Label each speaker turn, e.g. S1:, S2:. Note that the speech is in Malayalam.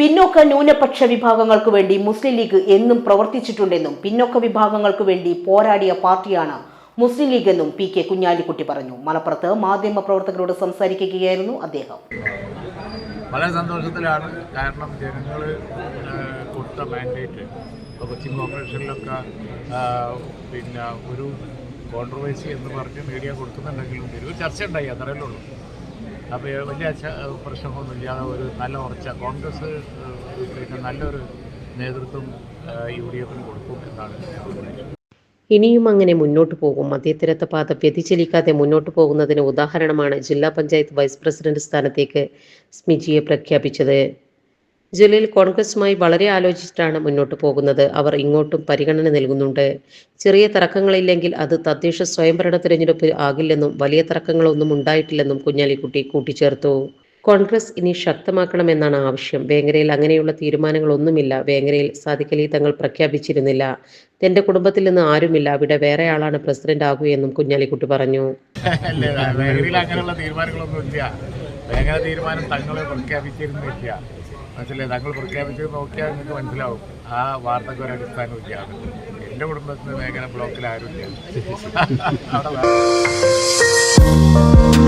S1: പിന്നോക്ക ന്യൂനപക്ഷ വിഭാഗങ്ങൾക്ക് വേണ്ടി മുസ്ലിം ലീഗ് എന്നും പ്രവർത്തിച്ചിട്ടുണ്ടെന്നും പിന്നോക്ക വിഭാഗങ്ങൾക്ക് വേണ്ടി പോരാടിയ പാർട്ടിയാണ് മുസ്ലിം ലീഗ് എന്നും പി കെ കുഞ്ഞാലിക്കുട്ടി പറഞ്ഞു മലപ്പുറത്ത് മാധ്യമപ്രവർത്തകരോട് സംസാരിക്കുകയായിരുന്നു അദ്ദേഹം
S2: വളരെ സന്തോഷത്തിലാണ് കാരണം ജനങ്ങൾ കൊടുത്ത മാൻഡേറ്റ് ഇപ്പോൾ കൊച്ചിൻ കോർപ്പറേഷനിലൊക്കെ പിന്നെ ഒരു കോൺട്രവേഴ്സി എന്ന് പറഞ്ഞ് മീഡിയ കൊടുക്കുന്നുണ്ടെങ്കിലും ഒരു ചർച്ച ഉണ്ടായി അത്രയല്ലേ ഉള്ളൂ അപ്പോൾ വലിയ പ്രശ്നങ്ങളൊന്നുമില്ലാതെ ഒരു നല്ല ഉറച്ച കോൺഗ്രസ് നല്ലൊരു നേതൃത്വം യു ഡി എഫിന് കൊടുക്കും എന്നാണ്
S1: ഇനിയും അങ്ങനെ മുന്നോട്ട് പോകും മധ്യതരത്ത പാത വ്യതിചലിക്കാതെ മുന്നോട്ട് പോകുന്നതിന് ഉദാഹരണമാണ് ജില്ലാ പഞ്ചായത്ത് വൈസ് പ്രസിഡന്റ് സ്ഥാനത്തേക്ക് സ്മിജിയെ പ്രഖ്യാപിച്ചത് ജലീൽ കോൺഗ്രസുമായി വളരെ ആലോചിച്ചിട്ടാണ് മുന്നോട്ട് പോകുന്നത് അവർ ഇങ്ങോട്ടും പരിഗണന നൽകുന്നുണ്ട് ചെറിയ തർക്കങ്ങളില്ലെങ്കിൽ അത് തദ്ദേശ സ്വയംഭരണ തിരഞ്ഞെടുപ്പ് ആകില്ലെന്നും വലിയ തർക്കങ്ങളൊന്നും ഉണ്ടായിട്ടില്ലെന്നും കുഞ്ഞാലിക്കുട്ടി കൂട്ടിച്ചേർത്തു കോൺഗ്രസ് ഇനി ശക്തമാക്കണമെന്നാണ് ആവശ്യം വേങ്ങരയിൽ അങ്ങനെയുള്ള തീരുമാനങ്ങളൊന്നുമില്ല വേങ്ങരയിൽ സാദിഖലി തങ്ങൾ പ്രഖ്യാപിച്ചിരുന്നില്ല തന്റെ കുടുംബത്തിൽ നിന്ന് ആരുമില്ല അവിടെ വേറെ ആളാണ് പ്രസിഡന്റ് ആകുകയെന്നും കുഞ്ഞാലിക്കുട്ടി പറഞ്ഞു
S2: അല്ലേ ലഹരിയിൽ അങ്ങനെയുള്ള തീരുമാനങ്ങളൊന്നും ഇല്ല വേങ്ങര തീരുമാനം തങ്ങൾ പ്രഖ്യാപിച്ചിരുന്നില്ല മനസ്സിലായി തങ്ങൾ പ്രഖ്യാപിച്ചത് നോക്കിയാൽ നിങ്ങൾക്ക് മനസ്സിലാവും ആ വാർത്തക്ക് ഒരു അടിസ്ഥാനമില്ല എൻ്റെ കുടുംബത്തിന് മേഖല ബ്ലോക്കിൽ ആരുമില്ല അവിടെ